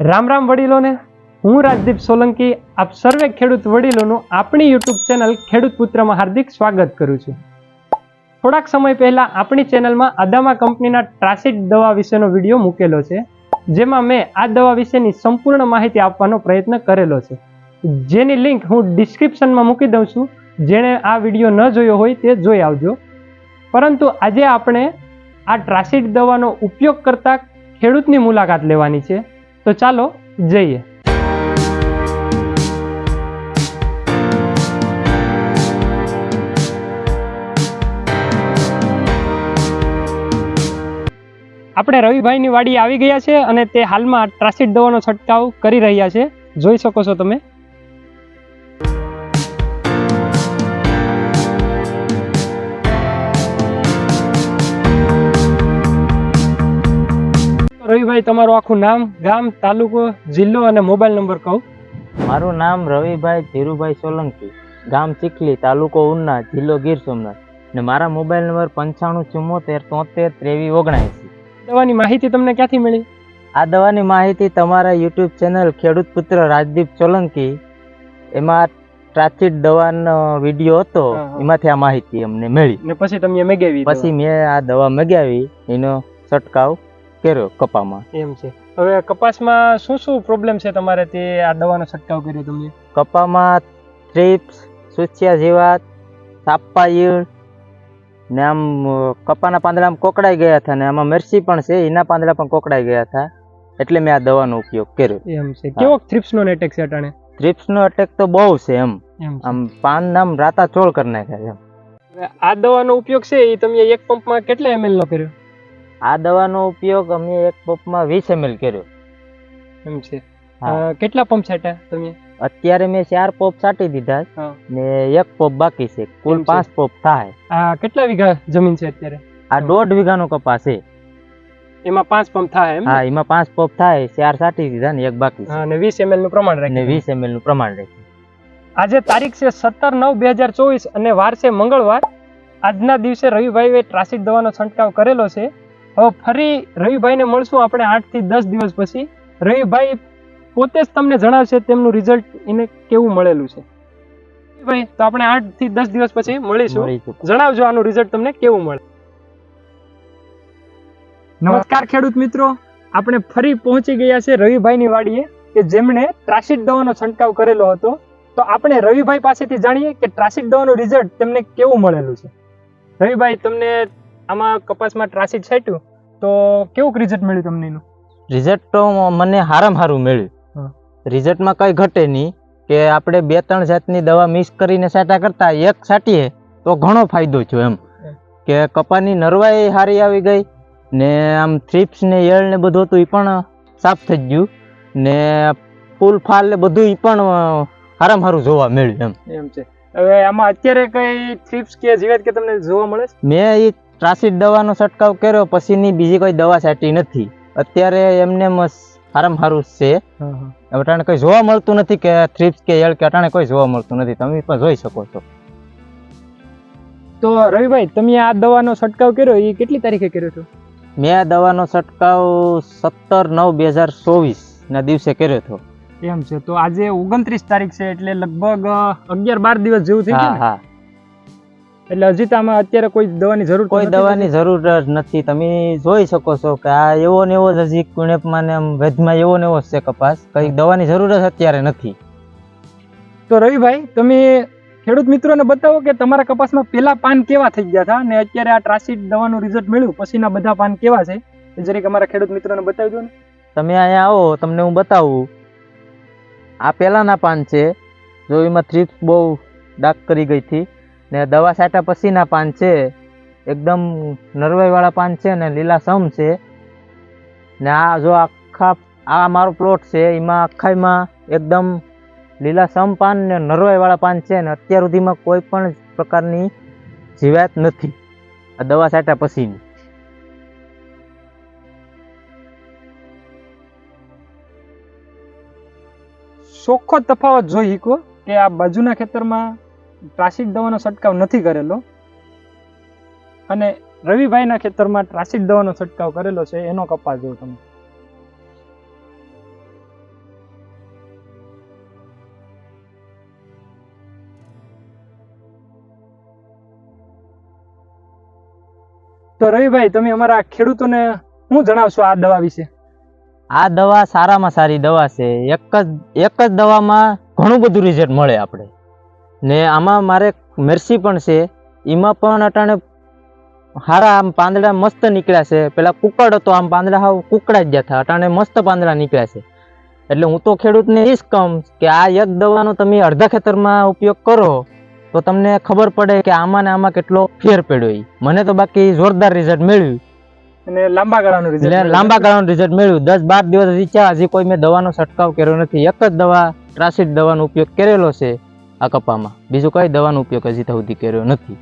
રામ રામ વડીલોને, હું રાજદીપ સોલંકી, આપ સર્વે ખેડૂત વડીલોનું આપણી યુટ્યુબ ચેનલ ખેડૂત પુત્રમાં હાર્દિક સ્વાગત કરું છું. થોડાક સમય પહેલાં આપણી ચેનલમાં અદામા કંપનીના ટ્રાસિડ દવા વિશેનો વીડિયો મૂકેલો છે, જેમાં મેં આ દવા વિશેની સંપૂર્ણ માહિતી આપવાનો પ્રયત્ન કરેલો છે. જેની લિંક હું ડિસ્ક્રિપ્શનમાં મૂકી દઉં છું, જેણે આ વીડિયો ન જોયો હોય તે જોઈ આવજો. પરંતુ આજે આપણે આ ટ્રાસિડ દવાનો ઉપયોગ કરતા ખેડૂતની મુલાકાત લેવાની છે. તો ચાલો જઈએ. આપણે રવિભાઈની વાડી આવી ગયા છે અને તે હાલમાં ટ્રાસિડ દવાનો છંટકાવ કરી રહ્યા છે. જોઈ શકો છો તમે. રવિભાઈ તમારું આખું નામ ગામ તાલુકો જિલ્લો અને મોબાઈલ નંબર કહું. મારું નામ રવિભાઈ ધીરુભાઈ સોલંકી ગામ ચીખલી તાલુકો ઉના જિલ્લો ગીર સોમનાથ. ને મારા મોબાઈલ નંબર પંચાણું ચુમ્મોતેર તોતેર ત્રેવીસ ઓગણએંસી. દવાની માહિતી તમને ક્યાંથી મળી? આ દવાની માહિતી તમારા યુટ્યુબ ચેનલ ખેડૂત પુત્ર રાજદીપ સોલંકી. એમાં ટ્રાચિડ દવાનો વીડિયો હતો. એમાંથી આ માહિતી અમને મળી. ને પછી તમે મેગાવી પછી મેં આ દવા મગાવી એનો છંટકાવ કર્યો કપામાં? એમ છે. હવે કપાસમાં શું શું પ્રોબ્લેમ છે તમારે તે આ દવાનો છંટકાવ કર્યો તમે કપામાં થ્રિપ્સ સુચિયા જીવાત સાપા ઈળ ને આમ કપાના પાંદડા આમ કોકડાઈ ગયા હતા ને આમાં મરસી પણ છે એના પાંદડા પણ કોકડાઈ ગયા હતા. એટલે મેં આ દવાનો ઉપયોગ કર્યો. એમ છે. કેવો થ્રિપ્સનો એટેક છે અટાણે? થ્રિપ્સનો અટેક તો બહુ છે એમ. આમ પાન નામ રાતા ચોળ કરી નાખ્યા એમ. આ દવાનો ઉપયોગ છે એ તમે એક પંપમાં કેટલા એમએલ નો કર્યો? આ દવાનો ઉપયોગ અમે એક પંપમાં વીસ એમએલ કર્યો. એમ છે. હા. કેટલા પંપ છાંટ્યા તમે? અત્યારે મેં ચાર પોપ છાંટી દીધા હા. ને એક પોપ બાકી છે. કુલ છે. પાંચ પોપ થાય. આ કેટલા વીઘા જમીન છે અત્યારે? આ દોઢ વીઘાનો કપાસ છે. એમાં પાંચ પંપ થાય એમ હા એમાં પાંચ પોપ થાય ચાર છાંટી દીધા ને એક બાકી છે. અને વીસ એમએલનું પ્રમાણ અને રાખ્યું વીસ એમએલનું પ્રમાણ રાખ્યું. આજે તારીખ છે સત્તર નવ બે હજાર ચોવીસ અને વાર છે મંગળવાર. આજના દિવસે રવિભાઈએ ટ્રાસિક દવાનો છંટકાવ કરેલો છે. હવે ફરી રવિભાઈને મળશું આપણે આઠથી દસ દિવસ પછી. રવિભાઈ પોતે જ તમને જણાવશે તેમનું રિઝલ્ટ એને કેવું મળેલું છે. ભાઈ તો આપણે આઠથી દસ દિવસ પછી મળીશું. જણાવજો આનું રિઝલ્ટ તમને કેવું મળે. નમસ્કાર ખેડૂત મિત્રો. આપણે ફરી પહોંચી ગયા છે રવિભાઈની વાડીએ કે જેમણે ટ્રાસિડ દવાનો છંટકાવ કરેલો હતો. તો આપણે રવિભાઈ પાસેથી જાણીએ કે ટ્રાસિડ દવાનું રિઝલ્ટ તેમને કેવું મળેલું છે. રવિભાઈ તમને આમાં કપાસમાં ટ્રાસિડ છાંટ્યું તો કેવું રિઝલ્ટ મળ્યું તમને એનું? રિઝલ્ટ તો મને હારામાં હારું. મળ્યું. રિઝલ્ટમાં કઈ ઘટે નહીં કે આપણે બે ત્રણ જાતની દવા મિક્સ કરીને છાંટા કરતા એક છાંટીએ તો ઘણો ફાયદો છે એમ. કે કપાની નરવાઈ સારી આવી ગઈ ને આમ થ્રીપ્સ ને યળ ને બધું હતું એ પણ સાફ થઈ ગયું ને ફૂલ ફાલ ને બધું એ પણ હારામાં હારું જોવા મળ્યું એમ. એમ છે. હવે આમાં અત્યારે કઈ થ્રીપ્સ કે જીવાત કે તમને જોવા મળે મેં એ ટ્રાસિડ દવાનો છંટકાવ કર્યો પછીની બીજી કોઈ દવા છાંટી નથી. અત્યારે એમને હારામાં હારું છે. અટાણે કોઈ જોવા મળતું નથી કે થ્રીપ્સ કે યળ કે અટાણે કોઈ જોવા મળતું નથી. તમે પણ જોઈ શકો છો. તો રવિભાઈ તમે આ દવાનો છંટકાવ કર્યો? એ કેટલી તારીખે કર્યો છો મેં આ દવાનો છંટકાવ સત્તર નવ બે હજાર ચોવીસ ના દિવસે કર્યો હતો. એમ છે. તો આજે ઓગણત્રીસ તારીખ છે એટલે લગભગ અગિયાર બાર દિવસ જેવું થઈ ગયું? હા. એટલે હજી તો આમાં અત્યારે કોઈ દવાની જરૂર કોઈ દવાની જરૂર જ નથી. તમે જોઈ શકો છો કે આ એવો ને એવો જ હજી કુણેપમાં ને આમ વેધમાં એવો ને એવો છે કપાસ. કઈ દવાની જરૂર જ અત્યારે નથી. તો રવિભાઈ તમે ખેડૂત મિત્રોને બતાવો કે તમારા કપાસમાં પેલા પાન કેવા થઈ ગયા હતા? અને અત્યારે આ ટ્રાસિડ દવાનું રિઝલ્ટ મળ્યું. પછીના બધા પાન કેવા છે? એ જરીક અમારા ખેડૂત મિત્રોને બતાવી દો ને. તમે અહીંયા આવો તમને હું બતાવું. આ પહેલાના પાન છે. જો એમાં થ્રીપ્સ બહુ ડાક કરી ગઈ હતી. ને દવા છાંટા પછીના પાન છે. એકદમ નરવાઈવાળા પાન છે ને લીલા સમ છે. ને આ જો આખા, આ મારો પ્લોટ છે, એમાં આખામાં એકદમ લીલા સમ પાન ને નરવાઈવાળા પાન છે ને અત્યાર સુધીમાં કોઈ પણ પ્રકારની જીવાત નથી. આ દવા છાંટ્યા પછીની. ચોખ્ખો તફાવત જોઈ શકો કે આ બાજુના ખેતરમાં ટ્રાસિક દવાનો છંટકાવ નથી કરેલો. અને રવિભાઈના ખેતરમાં ટ્રાસિક દવાનો છંટકાવ કરેલો છે, એનો કપાસ જો તમે. તો રવિભાઈ, તમે અમારા ખેડૂતોને હું જણાવશો આ દવા વિશે? આ દવા સારામાં સારી દવા છે. એક જ એક જ દવામાં ઘણું બધું રિઝલ્ટ મળે આપણે. ને આમાં મારે મેરસી પણ છે. એમાં પણ અટાણે હારા આમ પાંદડા મસ્ત નીકળ્યા છે. પેલા કુકડ હતો આમ પાંદડા હાવ કુકડા જ ગયા હતા અટાણે મસ્ત પાંદડા નીકળ્યા છે. એટલે હું તો ખેડૂતને એ જ કહું કે આ એક દવાનો તમે અડધા ખેતરમાં ઉપયોગ કરો તો તમને ખબર પડે કે આમાં ને આમાં કેટલો ફેર પડ્યો એ મને તો બાકી જોરદાર રિઝલ્ટ મળ્યું. અને લાંબા ગાળાનું રિઝલ્ટ લાંબા ગાળાનું રિઝલ્ટ મળ્યું. દસ બાર દિવસ રીચા હજી કોઈ મેં દવાનો છંટકાવ કર્યો નથી. એક જ દવા ટ્રાસિડ દવાનો ઉપયોગ કરેલો છે. આ કપામાં બીજો કઈ દવાનો ઉપયોગ હજી સુધી કર્યો નથી.